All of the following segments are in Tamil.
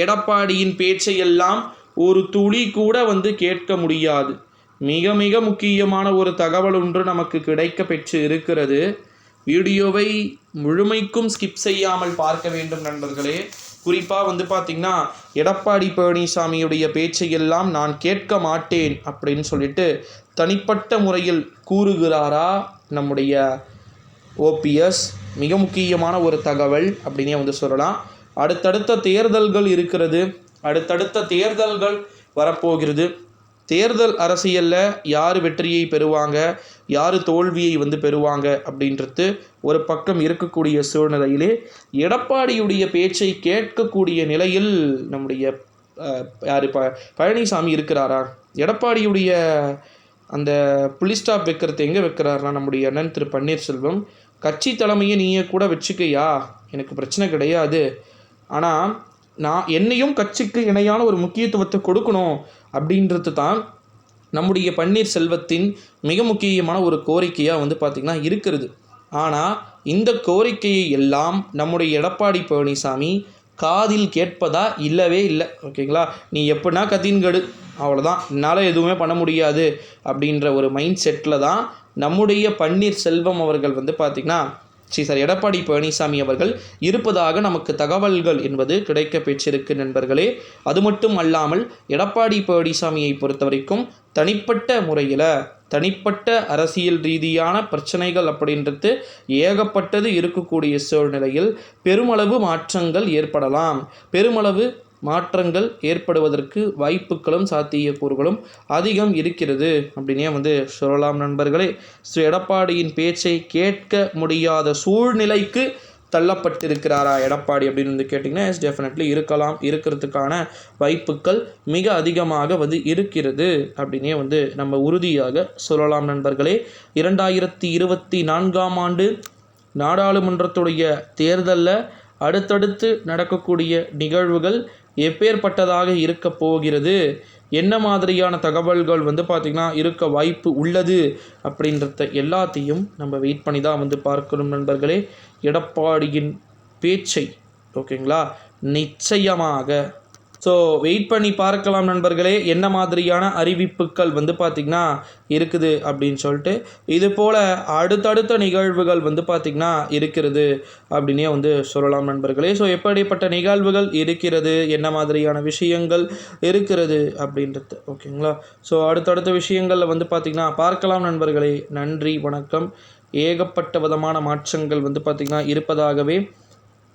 எடப்பாடியின் பேச்சையெல்லாம் ஒரு துளி கூட வந்து கேட்க முடியாது. மிக மிக முக்கியமான ஒரு தகவல் ஒன்று நமக்கு கிடைக்க பெற்று இருக்கிறது. வீடியோவை முழுமைக்கும் ஸ்கிப் செய்யாமல் பார்க்க வேண்டும் நண்பர்களே. குறிப்பாக வந்து பார்த்திங்கன்னா எடப்பாடி பழனிசாமியுடைய பேச்சையெல்லாம் நான் கேட்க மாட்டேன் அப்படின்னு சொல்லிட்டு தனிப்பட்ட முறையில் கூறுகிறாரா நம்முடைய ஓபிஎஸ் மிக முக்கியமான ஒரு தகவல் அப்படின்னே வந்து சொல்லலாம். அடுத்தடுத்த தேர்தல்கள் இருக்கிறது. அடுத்தடுத்த தேர்தல்கள் வரப்போகிறது. தேர்தல் அரசியலில் யார் வெற்றியை பெறுவாங்க? யார் தோல்வியை வந்து பெறுவாங்க? அப்படின்றது ஒரு பக்கம் இருக்கக்கூடிய சூழ்நிலையிலே எடப்பாடியுடைய பேச்சை கேட்கக்கூடிய நிலையில் நம்முடைய யார் ப பழனிசாமி இருக்கிறாரா? எடப்பாடியுடைய அந்த புலி ஸ்டாப் வைக்கிறது எங்கே வைக்கிறாருனா நம்முடைய அண்ணன் திரு பன்னீர்செல்வம் கட்சி தலைமையை நீயே கூட வச்சுக்கையா? எனக்கு பிரச்சனை கிடையாது. ஆனால் நான் என்னையும் கட்சிக்கு இணையான ஒரு முக்கியத்துவத்தை கொடுக்கணும் அப்படின்றது தான் நம்முடைய பன்னீர் செல்வத்தின் மிக முக்கியமான ஒரு கோரிக்கையாக வந்து பார்த்திங்கன்னா இருக்கிறது. ஆனால் இந்த கோரிக்கையை எல்லாம் நம்முடைய எடப்பாடி பழனிசாமி காதில் கேட்பதா இல்லவே இல்லை. ஓகேங்களா? நீ எப்படின்னா கத்தின்கடு அவ்வளோதான் என்னால் எதுவுமே பண்ண முடியாது அப்படின்ற ஒரு மைண்ட் செட்டில் தான் நம்முடைய பன்னீர் செல்வம் அவர்கள் வந்து பார்த்திங்கன்னா ஸ்ரீ சார் எடப்பாடி பழனிசாமி அவர்கள் இருப்பதாக நமக்கு தகவல்கள் என்பது கிடைக்க பெற்றிருக்கு நண்பர்களே. அது மட்டும் அல்லாமல் எடப்பாடி பழனிசாமியை பொறுத்த வரைக்கும் தனிப்பட்ட முறையில் தனிப்பட்ட அரசியல் ரீதியான பிரச்சனைகள் அப்படின்றது ஏகப்பட்டது இருக்கக்கூடிய சூழ்நிலையில் பெருமளவு மாற்றங்கள் ஏற்படலாம். பெருமளவு மாற்றங்கள் ஏற்படுவதற்கு வாய்ப்புகளும் சாத்தியக்கூறுகளும் அதிகம் இருக்கிறது. அப்படின்னே வந்து சொல்லலாம் நண்பர்களே. ஸ்ரீ எடப்பாடியின் பேச்சை கேட்க முடியாத சூழ்நிலைக்கு தள்ளப்பட்டிருக்கிறாரா எடப்பாடி அப்படின்னு வந்து கேட்டிங்கன்னா எஸ் டெஃபினெட்லி இருக்கலாம். இருக்கிறதுக்கான வாய்ப்புகள் மிக அதிகமாக வந்து இருக்கிறது அப்படின்னே வந்து நம்ம உறுதியாக சொல்லலாம் நண்பர்களே. இரண்டாயிரத்தி இருபத்தி நான்காம் ஆண்டு நாடாளுமன்றத்துடைய தேர்தலில் அடுத்தடுத்து நடக்கக்கூடிய நிகழ்வுகள் எப்பேற்பட்டதாக இருக்க போகிறது? என்ன மாதிரியான தகவல்கள் வந்து பார்த்திங்கன்னா இருக்க வாய்ப்பு உள்ளது அப்படின்றத எல்லாத்தையும் நம்ம வெயிட் பண்ணி தான் வந்து பார்க்கணும் நண்பர்களே. எடப்பாடியின் பேச்சை ஓகேங்களா நிச்சயமாக ஸோ வெயிட் பண்ணி பார்க்கலாம் நண்பர்களே என்ன மாதிரியான அறிவிப்புகள் வந்து பார்த்திங்கன்னா இருக்குது அப்படின்னு சொல்லிட்டு இது போல் அடுத்தடுத்த நிகழ்வுகள் வந்து பார்த்திங்கன்னா இருக்கிறது அப்படின்னே வந்து சொல்லலாம் நண்பர்களே. ஸோ எப்படிப்பட்ட நிகழ்வுகள் இருக்கிறது என்ன மாதிரியான விஷயங்கள் இருக்கிறது அப்படின்றது ஓகேங்களா ஸோ அடுத்தடுத்த விஷயங்களில் வந்து பார்த்திங்கன்னா பார்க்கலாம் நண்பர்களே. நன்றி வணக்கம். ஏகப்பட்ட விதமான மாற்றங்கள் வந்து பார்த்திங்கன்னா இருப்பதாகவே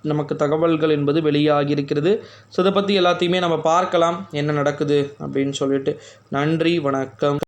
நமக்கு தகவல்கள் என்பது வெளியாகி இருக்கிறது ஸோ இதை பற்றி எல்லாத்தையுமே நம்ம பார்க்கலாம். என்ன நடக்குது அப்படின்னு சொல்லிட்டு. நன்றி வணக்கம்.